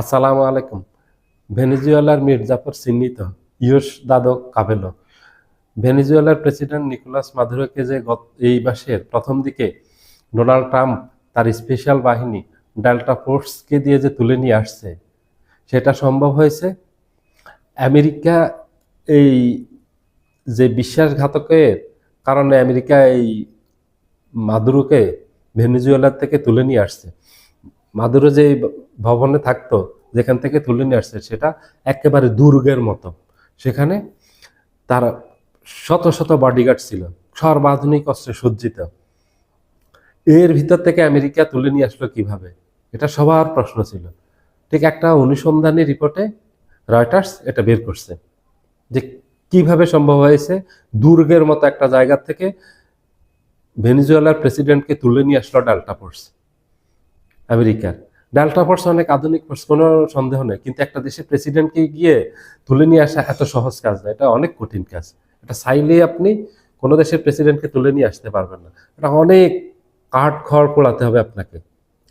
আসসালামু আলাইকুম। ভেনেজুয়েলার মির্জাফর চিহ্নিত ইয়ুস দাদো কাবেলো ভেনেজুয়েলার প্রেসিডেন্ট নিকোলাস মাদুরোকে যে গত এই মাসের প্রথম দিকে ডোনাল্ড ট্রাম্প তার স্পেশাল বাহিনী ডেল্টা ফোর্সকে দিয়ে যে তুলে নিয়ে আসছে, সেটা সম্ভব হয়েছে? আমেরিকা এই যে বিশ্বাসঘাতকের কারণে আমেরিকা এই মাদুরোকে ভেনেজুয়েলার থেকে তুলে নিয়ে আসছে। মাদুরো যে ভবনে থাকতো, যেখান থেকে তুলে নিয়ে আসছে, সেটা একেবারে দুর্গের মতো। সেখানে তার শত শত বডিগার্ড ছিল, সর্বাধুনিক অস্ত্রে সজ্জিত। এর ভিতর থেকে আমেরিকা তুলে নিয়ে আসলো কীভাবে? এটা সবার প্রশ্ন ছিল। ঠিক একটা অনুসন্ধানী রিপোর্টে রয়টার্স এটা বের করছে, যে কীভাবে সম্ভব হয়েছে দুর্গের মতো একটা জায়গা থেকে ভেনিজুয়েলার প্রেসিডেন্টকে তুলে নিয়ে আসলো ডাল্টা ফোর্স। আমেরিকার। ডাল্টা ফোর্স অনেক আধুনিক ফোর্স, কোনো সন্দেহ নেই। কিন্তু একটা দেশের প্রেসিডেন্টকে গিয়ে তুলে নিয়ে আসা এত সহজ কাজ না, এটা অনেক কঠিন কাজ। এটা চাইলেই আপনি কোনো দেশের প্রেসিডেন্টকে তুলে নিয়ে আসতে পারবেন না। এটা অনেক কাঠ খড় পোড়াতে হবে আপনাকে,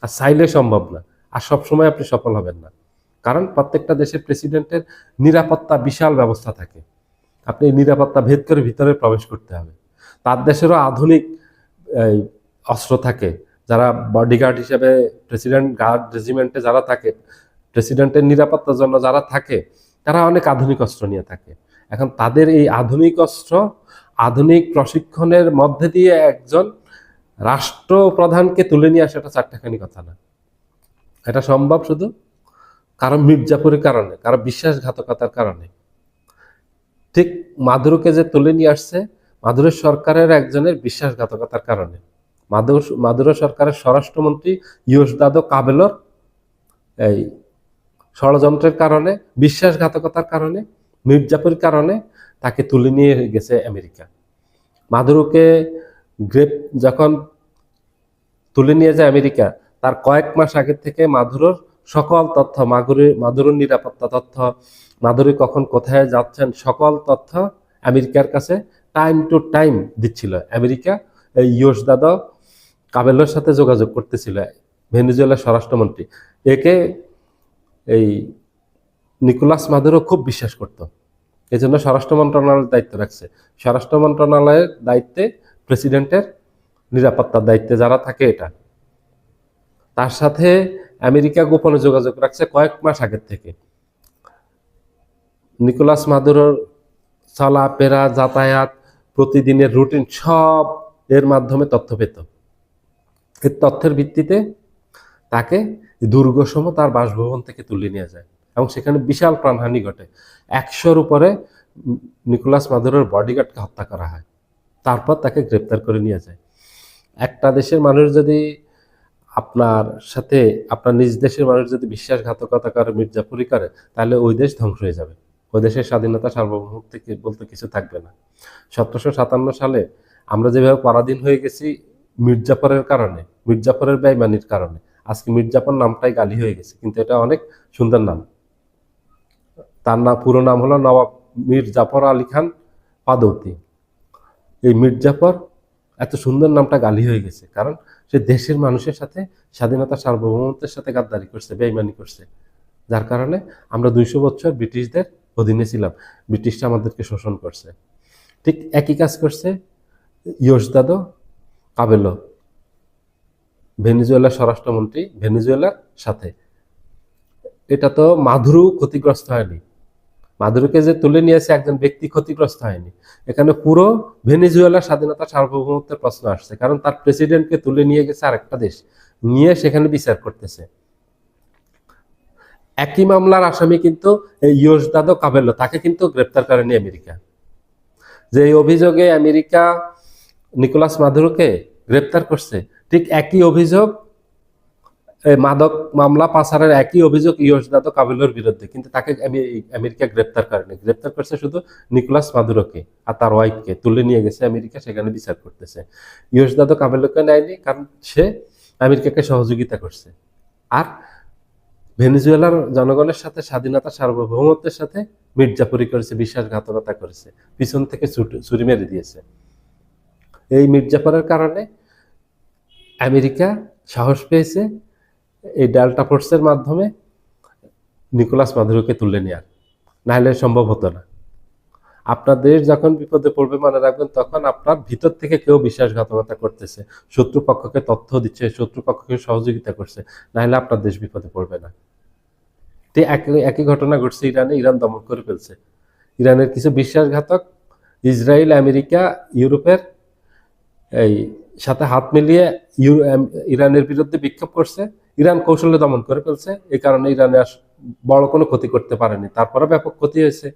আর চাইলে সম্ভব না, আর সবসময় আপনি সফল হবেন না। কারণ প্রত্যেকটা দেশের প্রেসিডেন্টের নিরাপত্তা বিশাল ব্যবস্থা থাকে। আপনি নিরাপত্তা ভেদ করে ভিতরে প্রবেশ করতে হবে। তার দেশেরও আধুনিক অস্ত্র থাকে। যারা বডিগার্ড হিসেবে প্রেসিডেন্ট গার্ড রেজিমেন্টে যারা থাকে প্রেসিডেন্টের নিরাপত্তার জন্য যারা থাকে, তারা অনেক আধুনিক অস্ত্র নিয়ে থাকে। এখন তাদের এই আধুনিক অস্ত্র, আধুনিক প্রশিক্ষণের মধ্যে দিয়ে একজন রাষ্ট্রপ্রধানকে তুলে নিয়ে আসা এটা চারটাখানি কথা না। এটা সম্ভব শুধু? কারণ মির্জাপুরের কারণে, কারণ বিশ্বাসঘাতকতার কারণে। ঠিক মাদুরোকে যে তুলে নিয়ে আসছে, মাদুরের সরকারের একজনের বিশ্বাসঘাতকতার কারণে। মাদুর মাদুরো সরকারের স্বরাষ্ট্রমন্ত্রী ইয়োসদাদো কাবেলর এই ষড়যন্ত্রের কারণে, বিশ্বাসঘাতকতার কারণে মির্জাপুরের কারণে তাকে তুলে নিয়ে গেছে আমেরিকা। মাদুরোকে গ্রেপ যখন তুলে নিয়ে যায় আমেরিকা, তার কয়েক মাস আগে থেকে মাদুরোর সকল তথ্য, মাগুরি, মাদুরোর নিরাপত্তা তথ্য, মাদুরি কখন কোথায় যাচ্ছেন, সকল তথ্য আমেরিকার কাছে টাইম টু টাইম দিচ্ছিল। আমেরিকা এই ইয়োস দাদা কাবেলের সাথে যোগাযোগ করতেছিল ভেনিজুয়েলার স্বরাষ্ট্রমন্ত্রী। একে এই নিকোলাস মাদুরো খুব বিশ্বাস করত। এই জন্য স্বরাষ্ট্র মন্ত্রণালয়ের দায়িত্ব রাখছে। স্বরাষ্ট্র মন্ত্রণালয়ের দায়িত্বে প্রেসিডেন্টের নিরাপত্তার দায়িত্বে যারা থাকে এটা। তার সাথে আমেরিকা গোপনে যোগাযোগ রাখছে কয়েক মাস আগের থেকে। নিকোলাস মাদুরোর চলাফেরা, যাতায়াত, প্রতিদিনের রুটিন সব এর মাধ্যমে তথ্য পেত। এর তথ্যের ভিত্তিতে তাকে দুর্গসম তার বাসভবন থেকে তুলে নিয়ে যায় এবং সেখানে বিশাল প্রাণহানি ঘটে। একশোর উপরে নিকোলাস মাদুরের বডিগার্ডকে হত্যা করা হয়। তারপর তাকে গ্রেপ্তার করে নিয়ে যায়। একটা দেশের মানুষ যদি আপনার সাথে, আপনার নিজ দেশের মানুষ যদি বিশ্বাসঘাতকতা করে, মির্জাপুরি করে, তাহলে ওই দেশ ধ্বংস হয়ে যাবে। ওই দেশের স্বাধীনতা সার্বভৌমত্ব বলতে কিছু থাকবে না। সতেরোশো সাতান্ন সালে আমরা যেভাবে পরাধীন হয়ে গেছি মির্জাফরের কারণে, মির্জাফরের বেইমানির কারণে। আজকে মির্জাফর নামটাই গালি হয়ে গেছে, কিন্তু এটা অনেক সুন্দর নাম। তার নাম পুরো নাম হলো নবাব মীর জাফর আলী খান পাদৌতি এই মির্জাফর এত সুন্দর নামটা গালি হয়ে গেছে, কারণ সে দেশের মানুষের সাথে স্বাধীনতা সার্বভৌমত্বের সাথে গাদ্দারি করছে, বেইমানি করছে। যার কারণে আমরা দুইশো বছর ব্রিটিশদের অধীনে ছিলাম, ব্রিটিশরা আমাদেরকে শোষণ করছে। ঠিক একই কাজ করছে ইয়োসদাদো কাবেলো। ভেনিজুয়েলার স্বরাষ্ট্রমন্ত্রী ভেনিজুয়েলার সাথে। এটা তো মাধুরু ক্ষতিগ্রস্ত হয়নি। মাদুরোকে যে তুলে নিয়েছে একজন ব্যক্তি ক্ষতিগ্রস্ত হয়নি। এখানে পুরো ভেনেজুয়েলার স্বাধীনতা সার্বভৌমত্বের প্রশ্ন আসছে, কারণ তার প্রেসিডেন্টকে তুলে নিয়ে গেছে আরেকটা দেশ, নিয়ে সেখানে বিচার করতেছে। একই মামলার আসামি কিন্তু এই ইয়োসদাদো কাবেলো, তাকে কিন্তু গ্রেপ্তার করেনি আমেরিকা। যে অভিযোগে আমেরিকা নিকোলাস মাদুরোকে গ্রেপ্তার করছে। ঠিক একই অভিযোগ মাদক মামলা পাচারের একই অভিযোগ ইয়োসদাদো কাবেলোর বিরুদ্ধে। কিন্তু তাকে আমেরিকা গ্রেপ্তার করেনি। গ্রেপ্তার করছে শুধু নিকোলাস মাদুরোকে আর তার ওয়াইফকে তুলে নিয়ে গেছে আমেরিকা, সেখানে বিচার করতেছে। ইয়োসদাদো কাবেলোকে নেয়নি কারণ সে আমেরিকাকে সহযোগিতা করছে। আর ভেনেজুয়েলার জনগণের সাথে স্বাধীনতা সার্বভৌমত্বের সাথে মির্জাপুরি করেছে, বিশ্বাসঘাতকতা করেছে। পিছন থেকে ছুট- ছুরি মেরে দিয়েছে। এই মির্জাপুরের কারণে আমেরিকা সাহস পেয়েছে এই ডেল্টা ফোর্সের মাধ্যমে নিকোলাস মাদুরোকে তুলে নেওয়ার নাহলে সম্ভব হতো না। আপনার দেশ যখন বিপদে পড়বে মনে রাখবেন, তখন আপনার ভিতর থেকে কেউ বিশ্বাসঘাতকতা করতেছে। শত্রুপক্ষকে তথ্য দিচ্ছে শত্রু পক্ষকে সহযোগিতা করছে। নাহলে আপনার দেশ বিপদে পড়বে না। তো একই ঘটনা ঘটছে ইরানে। ইরান দমন করে ফেলছে। ইরানের কিছু বিশ্বাসঘাতক ইসরায়েল, আমেরিকা, ইউরোপের এই সাথে হাত মিলিয়ে ইরানের বিরুদ্ধে বিক্ষোভ করছে। ইরান কৌশলে দমন করে ফেলছে। এই কারণে ইরানে বড় কোনো ক্ষতি করতে পারেনি। তারপরে ব্যাপক ক্ষতি হয়েছে।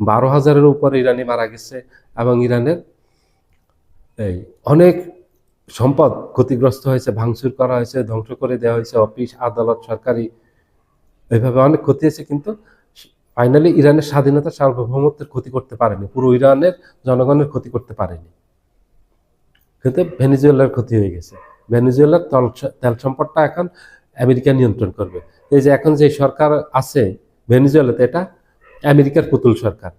বারো হাজারের উপরে ইরানি মারা গেছে এবং ইরানের এই অনেক সম্পদ ক্ষতিগ্রস্ত হয়েছে, ভাঙচুর করা হয়েছে, ধ্বংস করে দেওয়া হয়েছে, অফিস, আদালত, সরকারি এইভাবে অনেক ক্ষতি হয়েছে। কিন্তু ফাইনালি ইরানের স্বাধীনতা সার্বভৌমত্বের ক্ষতি করতে পারেনি। পুরো ইরানের জনগণের ক্ষতি করতে পারেনি। কিন্তু ভেনিজুয়েলার ক্ষতি হয়ে গেছে। ভেনিজুয়েলার তল সম্পদটা এখন আমেরিকা নিয়ন্ত্রণ করবে। এই যে এখন যে সরকার আছে ভেনিজুয়েলাতে, এটা আমেরিকার পুতুল সরকার।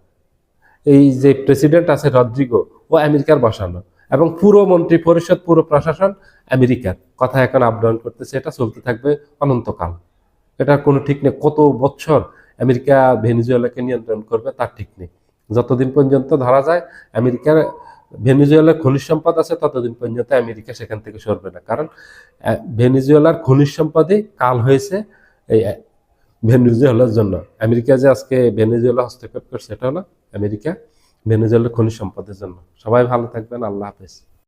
এই যে প্রেসিডেন্ট আছে রদ্রিগো, ও আমেরিকার বসানো এবং পুরো মন্ত্রী পরিষদ, পুরো প্রশাসন আমেরিকার। কথা এখন আপ ডাউন করতেছে, এটা চলতে থাকবে অনন্তকাল। এটার কোনো ঠিক নেই, কত বছর আমেরিকা ভেনিজুয়েলাকে নিয়ন্ত্রণ করবে তার ঠিক নেই। যতদিন পর্যন্ত ধরা যায়, আমেরিকার ভেনিজুয়েলার খনিজ সম্পদ আছে, ততদিন পর্যন্ত আমেরিকা সেখান থেকে সরবে না। কারণ ভেনিজুয়েলার খনিজ সম্পদে কাল হয়েছে এই ভেনিজুয়েলার জন্য। আমেরিকা যে আজকে ভেনিজুয়েলা হস্তক্ষেপ করছে এটা হলো আমেরিকা ভেনিজুয়েলার খনিজ সম্পদের জন্য। সবাই ভালো থাকবেন, আল্লাহ হাফেজ।